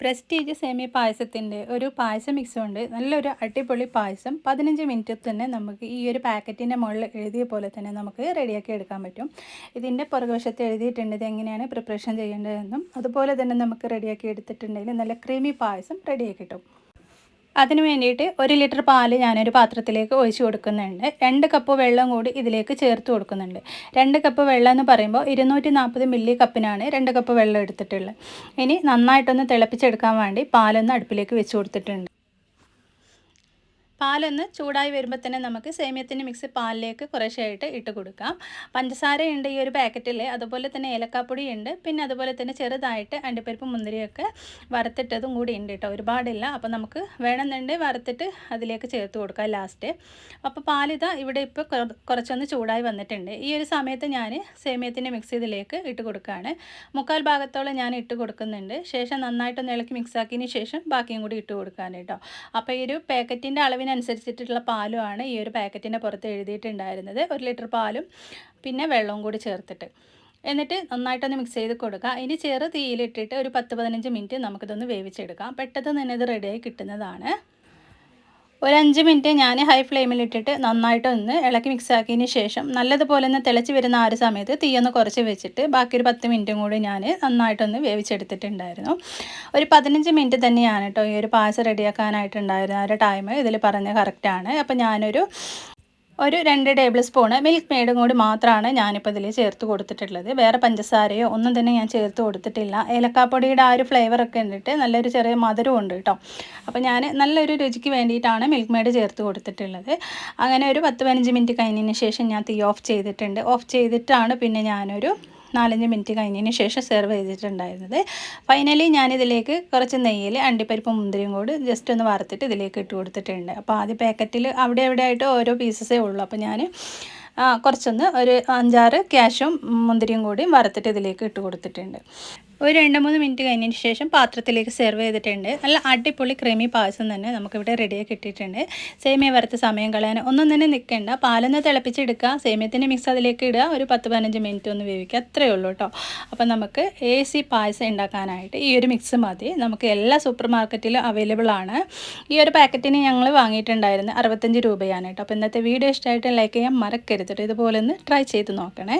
Prestige സേമിയ പായസത്തിന്റെ ഒരു പായസം mix ഉണ്ട് നല്ലൊരു അടിപൊളി പായസം പതിനഞ്ച് മിനിറ്റിൽ തന്നെ നമുക്ക് ഈ ഒരു പാക്കറ്റിന്റെ മുകളിൽ എഴുതിയ പോലെ തന്നെ നമുക്ക് റെഡിയാക്കി എടുക്കാൻ പറ്റും. ഇതിന്റെ പുറകുവശത്ത് എഴുതിയിട്ടുണ്ട് ഇത് എങ്ങനെയാണ് പ്രിപ്പറേഷൻ ചെയ്യേണ്ടതെന്നും അതുപോലെ തന്നെ നമുക്ക് റെഡിയാക്കി എടുത്തിട്ടുണ്ടെങ്കിൽ നല്ല ക്രീമി പായസം റെഡിയാക്കി കിട്ടും. അതിന് വേണ്ടിയിട്ട് ഒരു ലിറ്റർ പാൽ ഞാനൊരു പാത്രത്തിലേക്ക് ഒഴിച്ച് കൊടുക്കുന്നുണ്ട്. രണ്ട് കപ്പ് വെള്ളം കൂടി ഇതിലേക്ക് ചേർത്ത് കൊടുക്കുന്നുണ്ട്. രണ്ട് കപ്പ് വെള്ളം എന്ന് പറയുമ്പോൾ ഇരുന്നൂറ്റി നാൽപ്പത് മില്ലി കപ്പിനാണ് രണ്ട് കപ്പ് വെള്ളം എടുത്തിട്ടുള്ളത്. ഇനി നന്നായിട്ടൊന്ന് തിളപ്പിച്ചെടുക്കാൻ വേണ്ടി പാലൊന്ന് അടുപ്പിലേക്ക് വെച്ച് കൊടുത്തിട്ടുണ്ട്. പാലൊന്ന് ചൂടായി വരുമ്പോൾ തന്നെ നമുക്ക് സേമിയത്തിന്റെ മിക്സ് പാലിലേക്ക് കുറേശ്ശായിട്ട് ഇട്ട് കൊടുക്കാം. പഞ്ചസാര ഉണ്ട് ഈ ഒരു പാക്കറ്റിൽ അതുപോലെ തന്നെ ഏലക്കാപ്പൊടി ഉണ്ട് പിന്നെ അതുപോലെ തന്നെ ചെറുതായിട്ട് അണ്ടിപ്പരിപ്പ് മുന്തിരിയൊക്കെ വറുത്തിട്ടതും കൂടി ഉണ്ട് കേട്ടോ ഒരുപാടില്ല. അപ്പോൾ നമുക്ക് വേണമെന്നുണ്ടെങ്കിൽ വറുത്തിട്ട് അതിലേക്ക് ചേർത്ത് കൊടുക്കാം ലാസ്റ്റ് അപ്പോൾ പാലിതാ ഇവിടെ ഇപ്പോൾ കുറച്ചൊന്ന് ചൂടായി വന്നിട്ടുണ്ട്. ഈ ഒരു സമയത്ത് ഞാൻ സേമിയത്തിന്റെ മിക്സ് ഇതിലേക്ക് ഇട്ട് കൊടുക്കുകയാണ് മുക്കാൽ ഭാഗത്തോളം ഞാൻ ഇട്ട് കൊടുക്കുന്നുണ്ട്. ശേഷം നന്നായിട്ടൊന്ന് ഇളക്കി മിക്സാക്കിയതിന് ശേഷം ബാക്കിയും കൂടി ഇട്ട് കൊടുക്കാൻ കേട്ടോ അപ്പോൾ ഈ ഒരു പാക്കറ്റിന്റെ അളവിന് അതിനനുസരിച്ചിട്ടുള്ള പാലുമാണ് ഈ ഒരു പാക്കറ്റിന്റെ പുറത്ത് എഴുതിയിട്ടുണ്ടായിരുന്നത്. ഒരു ലിറ്റർ പാലും പിന്നെ വെള്ളവും കൂടി ചേർത്തിട്ട്. എന്നിട്ട് നന്നായിട്ടൊന്ന് മിക്സ് ചെയ്ത് കൊടുക്കുക. ഇനി ചെറു തീയിലിട്ടിട്ട് ഒരു പത്ത് പതിനഞ്ച് മിനിറ്റ് നമുക്കിതൊന്ന് വേവിച്ചെടുക്കാം. പെട്ടെന്ന് തന്നെ ഇത് റെഡിയായി കിട്ടുന്നതാണ്. ഒരു അഞ്ച് മിനിറ്റ് ഞാൻ ഹൈ ഫ്ലെയിമിലിട്ടിട്ട് നന്നായിട്ട് ഒന്ന് ഇളക്കി മിക്സ് ആക്കിയതിന് ശേഷം നല്ലതുപോലെ ഒന്ന് തിളച്ച് വരുന്ന ആ ഒരു സമയത്ത് തീയൊന്ന് കുറച്ച് വെച്ചിട്ട് ബാക്കി ഒരു പത്ത് മിനിറ്റും കൂടി ഞാൻ നന്നായിട്ടൊന്ന് വേവിച്ചെടുത്തിട്ടുണ്ടായിരുന്നു. ഒരു പതിനഞ്ച് മിനിറ്റ് തന്നെയാണ് കേട്ടോ ഈ ഒരു പായസം റെഡിയാക്കാനായിട്ടുണ്ടായിരുന്ന ആ ഒരു ടൈം ഇതിൽ പറഞ്ഞ കറക്റ്റാണ് അപ്പോൾ ഞാനൊരു ഒരു രണ്ട് ടേബിൾ സ്പൂണ് മിൽക്ക് മെയ്ഡും കൂടി മാത്രമാണ് ഞാനിപ്പോൾ ഇതിൽ ചേർത്ത് കൊടുത്തിട്ടുള്ളത്. വേറെ പഞ്ചസാരയോ ഒന്നും തന്നെ ഞാൻ ചേർത്ത് കൊടുത്തിട്ടില്ല. ഏലക്കാപ്പൊടിയുടെ ആ ഒരു ഫ്ലേവറൊക്കെ ഉണ്ടിട്ട് നല്ലൊരു ചെറിയ മധുരം ഉണ്ട് കേട്ടോ. അപ്പോൾ ഞാൻ നല്ലൊരു രുചിക്ക് വേണ്ടിയിട്ടാണ് മിൽക്ക് മെയ്ഡ് ചേർത്ത് കൊടുത്തിട്ടുള്ളത്. അങ്ങനെ ഒരു പത്ത് പതിനഞ്ച് മിനിറ്റ് കഴിഞ്ഞതിന് ശേഷം ഞാൻ തീ ഓഫ് ചെയ്തിട്ടുണ്ട്. ഓഫ് ചെയ്തിട്ടാണ് പിന്നെ ഞാനൊരു നാലഞ്ച് മിനിറ്റ് കഴിഞ്ഞതിന് ശേഷം സെർവ് ചെയ്തിട്ടുണ്ടായിരുന്നത്. ഫൈനലി ഞാനിതിലേക്ക് കുറച്ച് നെയ്യിൽ അണ്ടിപ്പരിപ്പ് മുന്തിരിയും കൂടി ജസ്റ്റ് ഒന്ന് വറുത്തിട്ട് ഇതിലേക്ക് ഇട്ട് കൊടുത്തിട്ടുണ്ട്. അപ്പോൾ ആദ്യ പാക്കറ്റിൽ അവിടെ എവിടെ ആയിട്ട് ഓരോ പീസസേ ഉള്ളൂ. അപ്പോൾ ഞാൻ കുറച്ചൊന്ന് ഒരു അഞ്ചാറ് ക്യാഷും മുന്തിരിയും കൂടി വറുത്തിട്ട് ഇതിലേക്ക് ഇട്ട് കൊടുത്തിട്ടുണ്ട്. ഒരു രണ്ട് മൂന്ന് മിനിറ്റ് കഴിഞ്ഞതിന് ശേഷം പാത്രത്തിലേക്ക് സെർവ് ചെയ്തിട്ടുണ്ട്. നല്ല അടിപൊളി ക്രീമി പായസം തന്നെ നമുക്കിവിടെ റെഡിയായി കിട്ടിയിട്ടുണ്ട്. സേമിയ വറുത്ത് സമയം കളയാൻ ഒന്നും തന്നെ നിൽക്കേണ്ട. പാലൊന്ന് തിളപ്പിച്ചെടുക്കുക. സേമിയത്തിന്റെ മിക്സ് അതിലേക്ക് ഇടുക. ഒരു പത്ത് പതിനഞ്ച് മിനിറ്റ് ഒന്ന് വേവിക്കുക. അത്രയേ ഉള്ളൂ കേട്ടോ. അപ്പം നമുക്ക് എ സി പായസം ഉണ്ടാക്കാനായിട്ട് ഈ ഒരു മിക്സ് മതി. നമുക്ക് എല്ലാ സൂപ്പർ മാർക്കറ്റിലും അവൈലബിൾ ആണ്. ഈ ഒരു പാക്കറ്റിന് ഞങ്ങൾ വാങ്ങിയിട്ടുണ്ടായിരുന്നു അറുപത്തഞ്ച് രൂപയാണ് കേട്ടോ. അപ്പോൾ ഇന്നത്തെ വീഡിയോ ഇഷ്ടമായിട്ട് ലൈക്ക് ചെയ്യാൻ മറക്കരുത് ഇതുപോലെ ഒന്ന് ട്രൈ ചെയ്ത് നോക്കണേ.